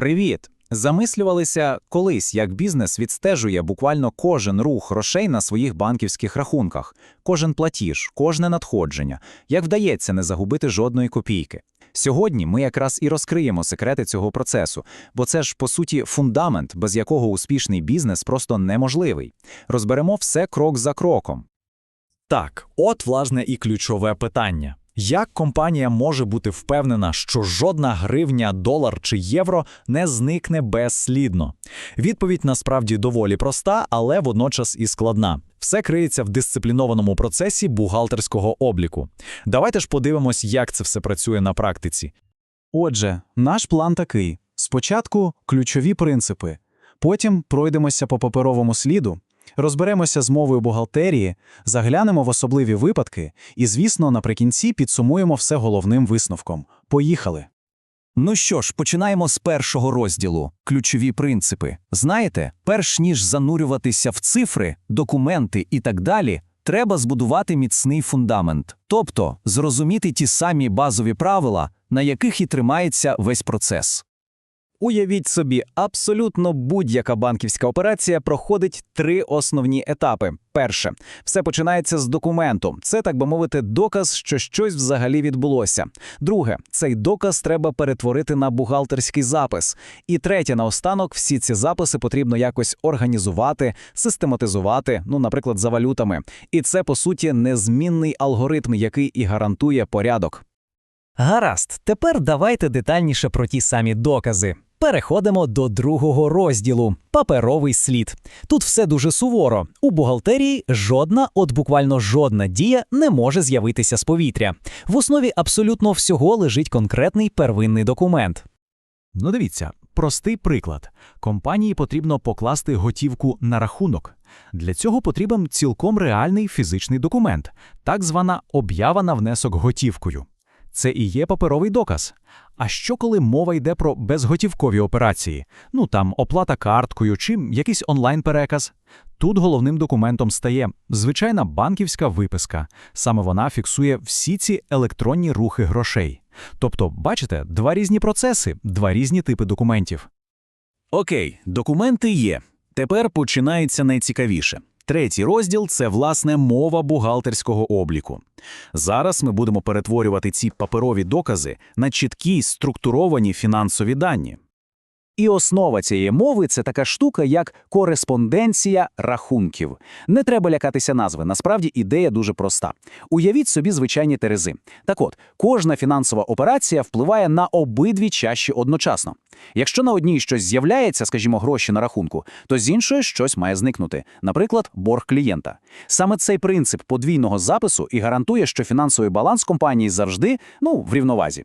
Привіт! Замислювалися колись, як бізнес відстежує буквально кожен рух грошей на своїх банківських рахунках, кожен платіж, кожне надходження, як вдається не загубити жодної копійки. Сьогодні ми якраз і розкриємо секрети цього процесу, бо це ж по суті фундамент, без якого успішний бізнес просто неможливий. Розберемо все крок за кроком. Так, от власне і ключове питання. Як компанія може бути впевнена, що жодна гривня, долар чи євро не зникне безслідно? Відповідь насправді доволі проста, але водночас і складна. Все криється в дисциплінованому процесі бухгалтерського обліку. Давайте ж подивимось, як це все працює на практиці. Отже, наш план такий: спочатку ключові принципи, потім пройдемося по паперовому сліду, розберемося з мовою бухгалтерії, заглянемо в особливі випадки і, звісно, наприкінці підсумуємо все головним висновком. Поїхали! Ну що ж, починаємо з першого розділу ключові принципи. Знаєте, перш ніж занурюватися в цифри, документи і так далі, треба збудувати міцний фундамент, тобто зрозуміти ті самі базові правила, на яких і тримається весь процес. Уявіть собі, абсолютно будь-яка банківська операція проходить три основні етапи. Перше, все починається з документу. Це, так би мовити, доказ, що щось взагалі відбулося. Друге, цей доказ треба перетворити на бухгалтерський запис. І третє, наостанок, всі ці записи потрібно якось організувати, систематизувати, ну, наприклад, за валютами. І це, по суті, незмінний алгоритм, який і гарантує порядок. Гаразд, тепер давайте детальніше про ті самі докази. Переходимо до другого розділу паперовий слід. Тут все дуже суворо. У бухгалтерії жодна, от буквально жодна дія не може з'явитися з повітря. В основі абсолютно всього лежить конкретний первинний документ. Ну дивіться, простий приклад. Компанії потрібно покласти готівку на рахунок. Для цього потрібен цілком реальний фізичний документ, так звана об'ява на внесок готівкою. Це і є паперовий доказ. А що коли мова йде про безготівкові операції? Ну там оплата карткою чи якийсь онлайн-переказ? Тут головним документом стає звичайна банківська виписка. Саме вона фіксує всі ці електронні рухи грошей. Тобто, бачите, два різні процеси, два різні типи документів. Окей, документи є. Тепер починається найцікавіше. Третій розділ це власне мова бухгалтерського обліку. Зараз ми будемо перетворювати ці паперові докази на чіткі структуровані фінансові дані. І основа цієї мови це така штука, як кореспонденція рахунків. Не треба лякатися назви. Насправді ідея дуже проста. Уявіть собі звичайні терези. Так от, кожна фінансова операція впливає на обидві чаші одночасно. Якщо на одній щось з'являється, скажімо, гроші на рахунку, то з іншої щось має зникнути, наприклад, борг клієнта. Саме цей принцип подвійного запису і гарантує, що фінансовий баланс компанії завжди ну в рівновазі.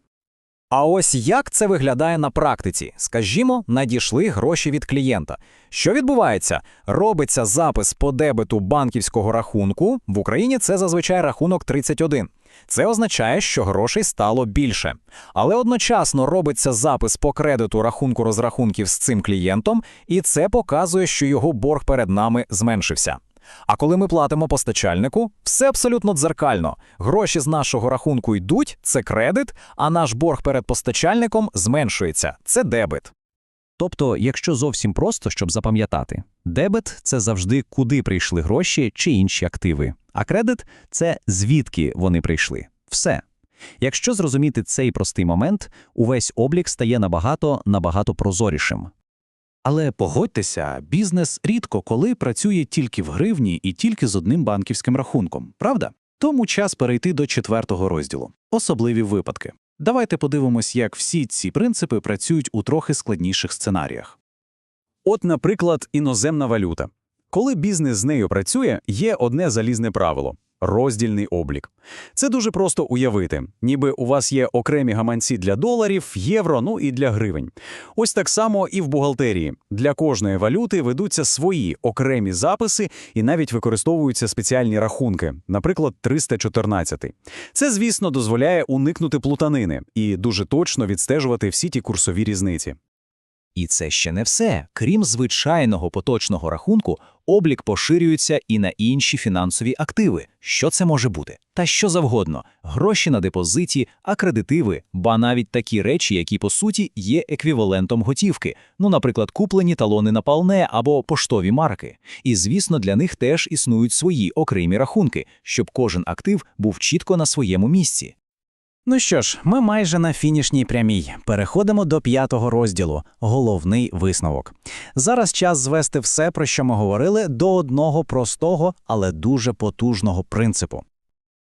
А ось як це виглядає на практиці? Скажімо, надійшли гроші від клієнта. Що відбувається? Робиться запис по дебету банківського рахунку. В Україні це зазвичай рахунок 31. Це означає, що грошей стало більше. Але одночасно робиться запис по кредиту рахунку розрахунків з цим клієнтом, і це показує, що його борг перед нами зменшився. А коли ми платимо постачальнику, все абсолютно дзеркально. Гроші з нашого рахунку йдуть, це кредит, а наш борг перед постачальником зменшується, це дебет. Тобто, якщо зовсім просто, щоб запам'ятати, дебет це завжди куди прийшли гроші чи інші активи, а кредит це звідки вони прийшли. Все. Якщо зрозуміти цей простий момент, увесь облік стає набагато набагато прозорішим. Але погодьтеся, бізнес рідко коли працює тільки в гривні і тільки з одним банківським рахунком, правда? Тому час перейти до четвертого розділу особливі випадки. Давайте подивимось, як всі ці принципи працюють у трохи складніших сценаріях. От, наприклад, іноземна валюта. Коли бізнес з нею працює, є одне залізне правило роздільний облік. Це дуже просто уявити, ніби у вас є окремі гаманці для доларів, євро, ну і для гривень. Ось так само і в бухгалтерії. Для кожної валюти ведуться свої окремі записи і навіть використовуються спеціальні рахунки, наприклад, 314. Це, звісно, дозволяє уникнути плутанини і дуже точно відстежувати всі ті курсові різниці. І це ще не все. Крім звичайного поточного рахунку, облік поширюється і на інші фінансові активи. Що це може бути? Та що завгодно: гроші на депозиті, акредитиви, ба навіть такі речі, які по суті є еквівалентом готівки. Ну, наприклад, куплені талони на палне або поштові марки. І звісно, для них теж існують свої окремі рахунки, щоб кожен актив був чітко на своєму місці. Ну що ж, ми майже на фінішній прямій. Переходимо до п'ятого розділу головний висновок. Зараз час звести все, про що ми говорили, до одного простого, але дуже потужного принципу.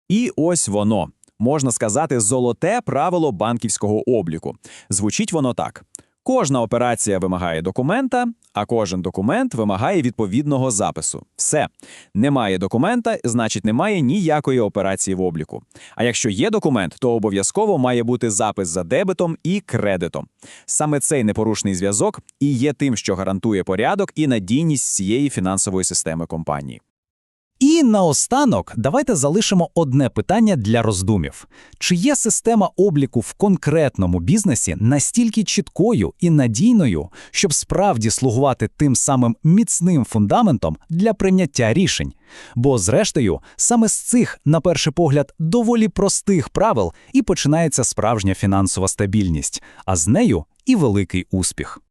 І ось воно. Можна сказати, золоте правило банківського обліку. Звучить воно так: кожна операція вимагає документа, а кожен документ вимагає відповідного запису. Все. Немає документа, значить немає ніякої операції в обліку. А якщо є документ, то обов'язково має бути запис за дебетом і кредитом. Саме цей непорушний зв'язок і є тим, що гарантує порядок і надійність всієї фінансової системи компанії. І наостанок давайте залишимо одне питання для роздумів: чи є система обліку в конкретному бізнесі настільки чіткою і надійною, щоб справді слугувати тим самим міцним фундаментом для прийняття рішень? Бо, зрештою, саме з цих, на перший погляд, доволі простих правил і починається справжня фінансова стабільність, а з нею і великий успіх.